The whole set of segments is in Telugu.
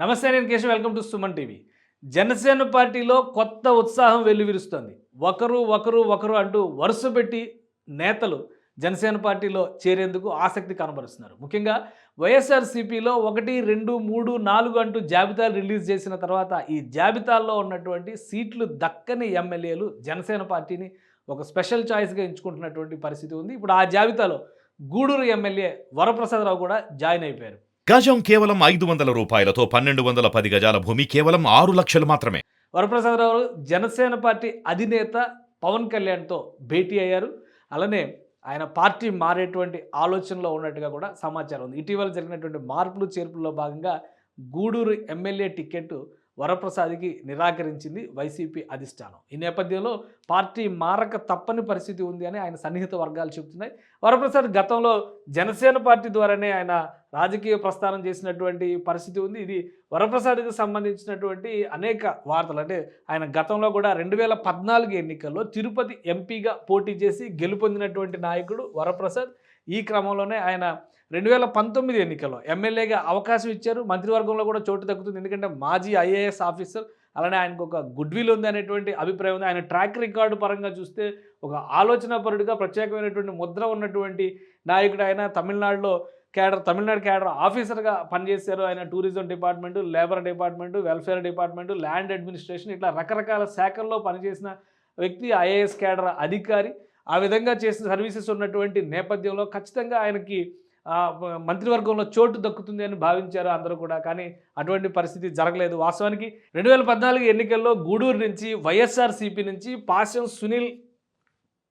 నమస్తే నేను Keshav. Welcome to Suman TV. Janasena పార్టీలో కొత్త ఉత్సాహం వెల్లువిరుస్తోంది. ఒకరు ఒకరు ఒకరు అంటూ వరుస పెట్టి నేతలు జనసేన పార్టీలో చేరేందుకు ఆసక్తి కనబరుస్తున్నారు. ముఖ్యంగా వైఎస్ఆర్సీపీలో ఒకటి రెండు మూడు నాలుగు అంటూ జాబితాలు రిలీజ్ చేసిన తర్వాత ఈ జాబితాల్లో ఉన్నటువంటి సీట్లు దక్కని ఎమ్మెల్యేలు జనసేన పార్టీని ఒక స్పెషల్ చాయిస్గా ఎంచుకుంటున్నటువంటి పరిస్థితి ఉంది. ఇప్పుడు ఆ జాబితాలో గూడూరు ఎమ్మెల్యే వరప్రసాదరావు కూడా జాయిన్ అయిపోయారు. గజం కేవలం ఐదు వందల రూపాయలతో పన్నెండు వందల పది గజాల భూమి కేవలం ఆరు లక్షలు మాత్రమే. వరప్రసాదరావు జనసేన పార్టీ అధినేత పవన్ కళ్యాణ్తో భేటీ అయ్యారు. అలానే ఆయన పార్టీ మారేటువంటి ఆలోచనలో ఉన్నట్టుగా కూడా సమాచారం ఉంది. ఇటీవల జరిగినటువంటి మార్పులు చేర్పుల్లో భాగంగా గూడూరు ఎమ్మెల్యే టికెట్ వరప్రసాద్కి నిరాకరించింది వైసీపీ అధిష్టానం. ఈ నేపథ్యంలో పార్టీ మారక తప్పని పరిస్థితి ఉంది అని ఆయన సన్నిహిత వర్గాలు చెబుతున్నాయి. వరప్రసాద్ గతంలో జనసేన పార్టీ ద్వారానే ఆయన రాజకీయ ప్రస్థానం చేసినటువంటి పరిస్థితి ఉంది. ఇది వరప్రసాద్కి సంబంధించినటువంటి అనేక వార్తలు. అంటే ఆయన గతంలో కూడా రెండు వేల పద్నాలుగు ఎన్నికల్లో తిరుపతి ఎంపీగా పోటీ చేసి గెలుపొందినటువంటి నాయకుడు వరప్రసాద్. ఈ క్రమంలోనే ఆయన రెండు వేల పంతొమ్మిది ఎన్నికల్లో ఎమ్మెల్యేగా అవకాశం ఇచ్చారు. మంత్రివర్గంలో కూడా చోటు తగ్గుతుంది ఎందుకంటే మాజీ ఐఏఎస్ ఆఫీసర్ అలానే ఆయనకు ఒక గుడ్ విల్ ఉంది అనేటువంటి అభిప్రాయం ఉంది. ఆయన ట్రాక్ రికార్డు పరంగా చూస్తే ఒక ఆలోచనాపరుడిగా ప్రత్యేకమైనటువంటి ముద్ర ఉన్నటువంటి నాయకుడు ఆయన తమిళనాడులో క్యాడర్ తమిళనాడు క్యాడర్ ఆఫీసర్గా పనిచేశారు. ఆయన tourism department labour department welfare department land administration ఇట్లా రకరకాల శాఖల్లో పనిచేసిన వ్యక్తి ఐఏఎస్ క్యాడర్ అధికారి. ఆ విధంగా చేసిన సర్వీసెస్ ఉన్నటువంటి నేపథ్యంలో ఖచ్చితంగా ఆయనకి మంత్రివర్గంలో చోటు దక్కుతుంది అని భావించారు అందరూ కూడా. కానీ అటువంటి పరిస్థితి జరగలేదు. వాస్తవానికి రెండు వేల పద్నాలుగు ఎన్నికల్లో గూడూరు నుంచి వైఎస్ఆర్సీపీ నుంచి పాశం సునీల్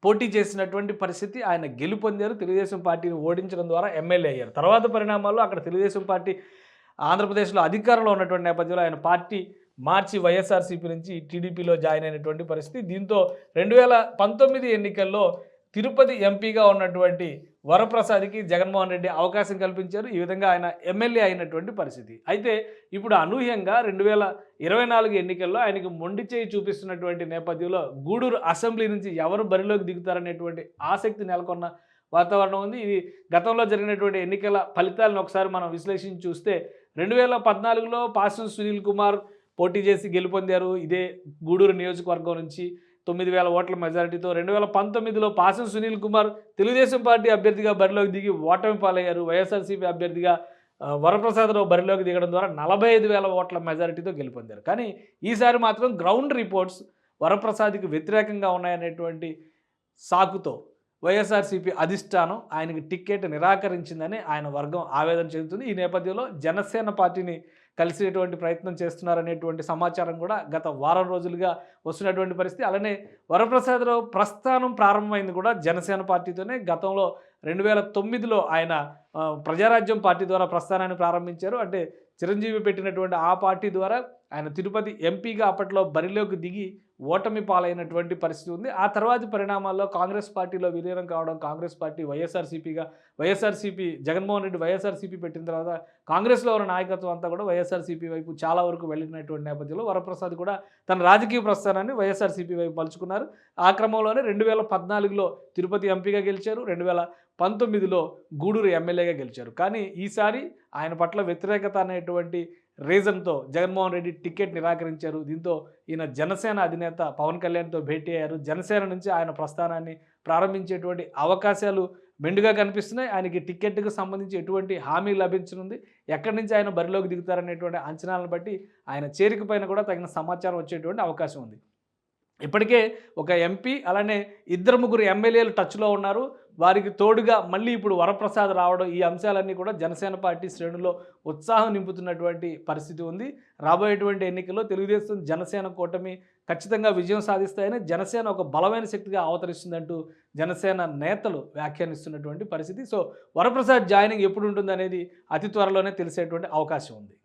పోటీ చేసినటువంటి పరిస్థితి ఆయన గెలుపొందారు. తెలుగుదేశం పార్టీని ఓడించడం ద్వారా ఎమ్మెల్యే అయ్యారు. తర్వాత పరిణామాల్లో అక్కడ తెలుగుదేశం పార్టీ ఆంధ్రప్రదేశ్లో అధికారంలో ఉన్నటువంటి నేపథ్యంలో ఆయన పార్టీ మార్చి వైఎస్ఆర్సీపీ నుంచి టీడీపీలో జాయిన్ అయినటువంటి పరిస్థితి. దీంతో రెండు వేల పంతొమ్మిది ఎన్నికల్లో తిరుపతి ఎంపీగా ఉన్నటువంటి వరప్రసాద్కి జగన్మోహన్ రెడ్డి అవకాశం కల్పించారు. ఈ విధంగా ఆయన ఎమ్మెల్యే అయినటువంటి పరిస్థితి. అయితే ఇప్పుడు అనూహ్యంగా రెండు వేల ఇరవై నాలుగు ఎన్నికల్లో ఆయనకు మొండి చేయి చూపిస్తున్నటువంటి నేపథ్యంలో గూడూరు అసెంబ్లీ నుంచి ఎవరు బరిలోకి దిగుతారనేటువంటి ఆసక్తి నెలకొన్న వాతావరణం ఉంది. ఇది గతంలో జరిగినటువంటి ఎన్నికల ఫలితాలను ఒకసారి మనం విశ్లేషించి చూస్తే రెండు వేల పద్నాలుగులో పాసం సునీల్ కుమార్ పోటీ చేసి గెలుపొందారు. ఇదే గూడూరు నియోజకవర్గం నుంచి తొమ్మిది వేల ఓట్ల మెజారిటీతో రెండు వేల పంతొమ్మిదిలో పాసం సునీల్ కుమార్ తెలుగుదేశం పార్టీ అభ్యర్థిగా బరిలోకి దిగి ఓటమి పాలయ్యారు. వైఎస్ఆర్సీపీ అభ్యర్థిగా వరప్రసాదరావు బరిలోకి దిగడం ద్వారా నలభై ఐదు వేల ఓట్ల మెజారిటీతో గెలుపొందారు. కానీ ఈసారి మాత్రం గ్రౌండ్ రిపోర్ట్స్ వరప్రసాద్కి వ్యతిరేకంగా ఉన్నాయనేటువంటి సాకుతో వైఎస్ఆర్సీపీ అధిష్టానం ఆయనకి టిక్కెట్ నిరాకరించిందని ఆయన వర్గం ఆవేదన చెందుతుంది. ఈ నేపథ్యంలో జనసేన పార్టీని కలిసేటువంటి ప్రయత్నం చేస్తున్నారనేటువంటి సమాచారం కూడా గత వారం రోజులుగా వస్తున్నటువంటి పరిస్థితి. అలానే వరప్రసాదరావు ప్రస్థానం ప్రారంభమైంది కూడా జనసేన పార్టీతోనే. గతంలో రెండు వేల తొమ్మిదిలో ఆయన ప్రజారాజ్యం పార్టీ ద్వారా ప్రస్థానాన్ని ప్రారంభించారు. అంటే చిరంజీవి పెట్టినటువంటి ఆ పార్టీ ద్వారా ఆయన తిరుపతి ఎంపీగా అప్పట్లో బరిలోకి దిగి ఓటమి పాలైనటువంటి పరిస్థితి ఉంది. ఆ తర్వాతి పరిణామాల్లో కాంగ్రెస్ పార్టీలో విలీనం కావడం కాంగ్రెస్ పార్టీ వైఎస్ఆర్సీపీగా వైఎస్ఆర్సీపీ జగన్మోహన్ రెడ్డి వైఎస్ఆర్సీపీ పెట్టిన తర్వాత కాంగ్రెస్లో ఉన్న నాయకత్వం అంతా కూడా వైఎస్ఆర్సీపీ వైపు చాలా వరకు వెళ్ళినటువంటి నేపథ్యంలో వరప్రసాద్ కూడా తన రాజకీయ ప్రస్థానాన్ని వైఎస్ఆర్సీపీ వైపు పలుచుకున్నారు ఆ క్రమంలోనే రెండు వేల పద్నాలుగులో తిరుపతి ఎంపీగా గెలిచారు రెండు వేల పంతొమ్మిదిలో గూడూరు ఎమ్మెల్యేగా గెలిచారు. కానీ ఈసారి ఆయన పట్ల వ్యతిరేకత అనేటువంటి రీజన్తో జగన్మోహన్ రెడ్డి టికెట్ నిరాకరించారు. దీంతో ఈయన జనసేన అధినేత పవన్ కళ్యాణ్తో భేటీ అయ్యారు. జనసేన నుంచి ఆయన ప్రస్థానాన్ని ప్రారంభించేటువంటి అవకాశాలు మెండుగా కనిపిస్తున్నాయి. ఆయనకి టికెట్కు సంబంధించి ఎటువంటి హామీ లభించనుంది. ఎక్కడి నుంచి ఆయన బరిలోకి దిగుతారనేటువంటి అంచనాలను బట్టి ఆయన చేరిక పైన కూడా తగిన సమాచారం వచ్చేటువంటి అవకాశం ఉంది. ఇప్పటికే ఒక ఎంపీ అలానే ఇద్దరు ముగ్గురు ఎమ్మెల్యేలు టచ్లో ఉన్నారు. వారికి తోడుగా మళ్ళీ ఇప్పుడు వరప్రసాద్ రావడం ఈ అంశాలన్నీ కూడా జనసేన పార్టీ శ్రేణుల్లో ఉత్సాహం నింపుతున్నటువంటి పరిస్థితి ఉంది. రాబోయేటువంటి ఎన్నికల్లో తెలుగుదేశం జనసేన కూటమి ఖచ్చితంగా విజయం సాధిస్తాయని జనసేన ఒక బలమైన శక్తిగా అవతరిస్తుందంటూ జనసేన నేతలు వ్యాఖ్యానిస్తున్నటువంటి పరిస్థితి. సో వరప్రసాద్ జాయినింగ్ ఎప్పుడు ఉంటుంది అనేది అతి త్వరలోనే తెలిసేటువంటి అవకాశం ఉంది.